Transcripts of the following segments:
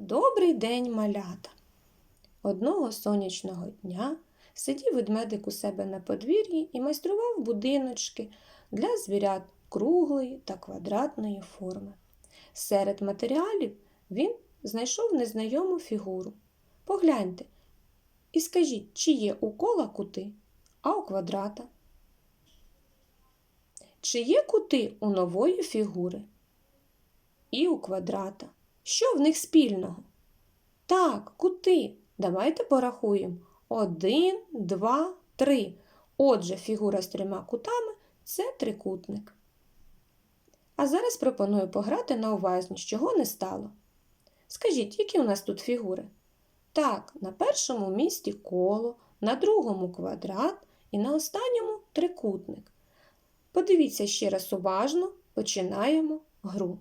Добрий день, малята! Одного сонячного дня сидів ведмедик у себе на подвір'ї і майстрував будиночки для звірят круглої та квадратної форми. Серед матеріалів він знайшов незнайому фігуру. Погляньте і скажіть, чи є у кола кути, а у квадрата? Чи є кути у нової фігури? І у квадрата. Що в них спільного? Так, кути. Давайте порахуємо. Один, два, три. Отже, фігура з трьома кутами це трикутник. А зараз пропоную пограти на уважність, чого не стало. Скажіть, які у нас тут фігури? Так, на першому місці коло, на другому квадрат і на останньому трикутник. Подивіться ще раз уважно, починаємо гру.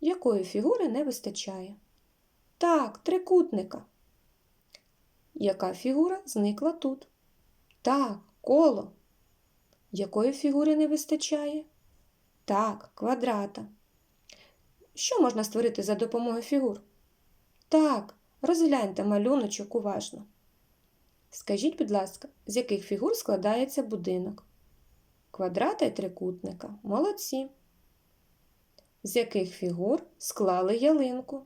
Якої фігури не вистачає? Так, трикутника. Яка фігура зникла тут? Так, коло. Якої фігури не вистачає? Так, квадрата. Що можна створити за допомогою фігур? Так, розгляньте малюночок уважно. Скажіть, будь ласка, з яких фігур складається будинок? Квадрата і трикутника. Молодці. З яких фігур склали ялинку?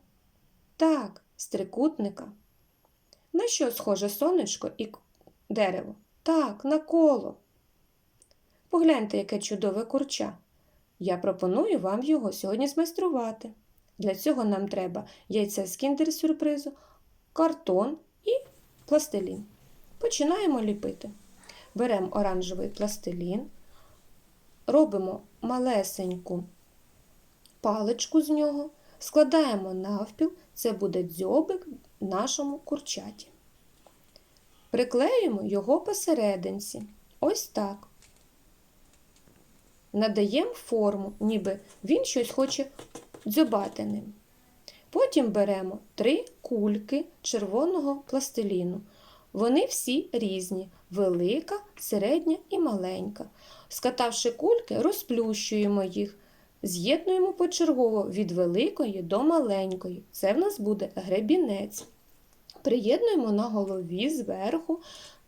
Так, з трикутника. На що схоже сонечко і дерево? Так, на коло. Погляньте, яке чудове курча. Я пропоную вам його сьогодні змайструвати. Для цього нам треба яйце з кіндер-сюрпризу, картон і пластилін. Починаємо ліпити. Беремо оранжевий пластилін, робимо малесеньку паличку з нього, складаємо навпіл, це буде дзьобик нашому курчаті. Приклеюємо його посерединці. Ось так. Надаємо форму, ніби він щось хоче дзьобати ним. Потім беремо три кульки червоного пластиліну. Вони всі різні велика, середня і маленька. Скатавши кульки, розплющуємо їх, з'єднуємо почергово від великої до маленької. Це в нас буде гребінець. Приєднуємо на голові зверху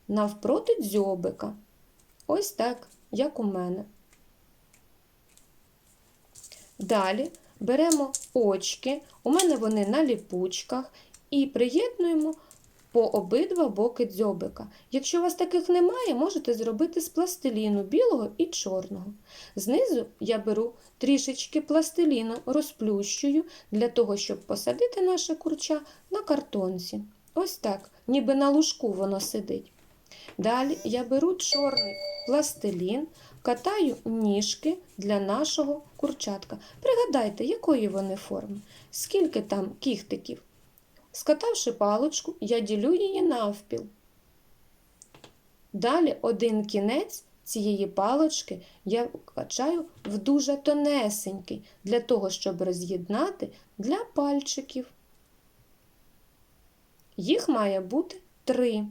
навпроти дзьобика. Ось так, як у мене. Далі беремо очки, у мене вони на ліпучках, і приєднуємо по обидва боки дзьобика. Якщо у вас таких немає, можете зробити з пластиліну білого і чорного. Знизу я беру трішечки пластиліну, розплющую для того, щоб посадити наше курча на картонці. Ось так, ніби на лужку воно сидить. Далі я беру чорний пластилін, катаю ніжки для нашого курчатка. Пригадайте, якої вони форми, скільки там кіхтиків. Скатавши паличку, я ділю її навпіл. Далі один кінець цієї палички я качаю в дуже тонесенький, для того, щоб роз'єднати для пальчиків. Їх має бути три.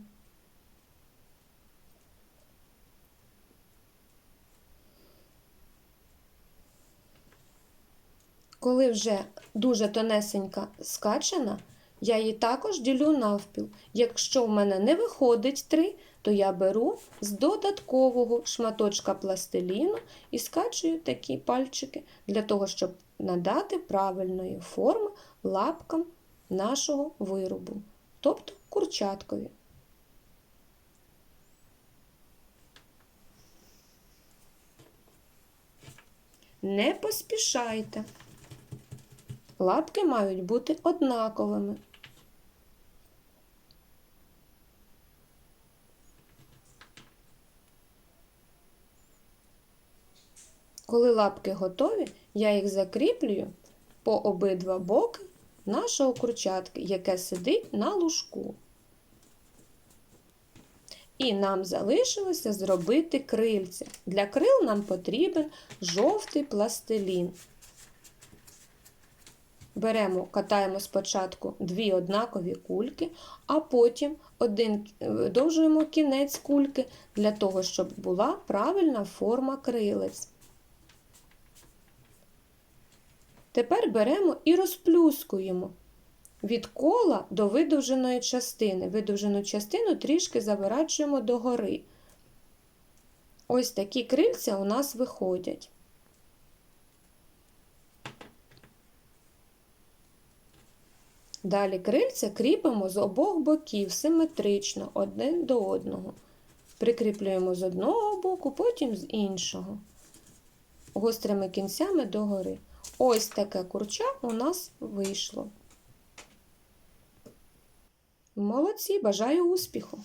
Коли вже дуже тонесенька скачана, я її також ділю навпіл. Якщо в мене не виходить три, то я беру з додаткового шматочка пластиліну і скачую такі пальчики для того, щоб надати правильної форми лапкам нашого виробу, тобто курчаткові. Не поспішайте. Лапки мають бути однаковими. Коли лапки готові, я їх закріплюю по обидва боки нашого курчатки, яке сидить на лужку. І нам залишилося зробити крильця. Для крил нам потрібен жовтий пластилін. Беремо, катаємо спочатку дві однакові кульки, а потім один, видовжуємо кінець кульки для того, щоб була правильна форма крилець. Тепер беремо і розплюскуємо від кола до видовженої частини. Видовжену частину трішки заворачуємо догори. Ось такі крильця у нас виходять. Далі крильця кріпимо з обох боків симетрично один до одного. Прикріплюємо з одного боку, потім з іншого. Гострими кінцями догори. Ось таке курча у нас вийшло. Молодці, бажаю успіху!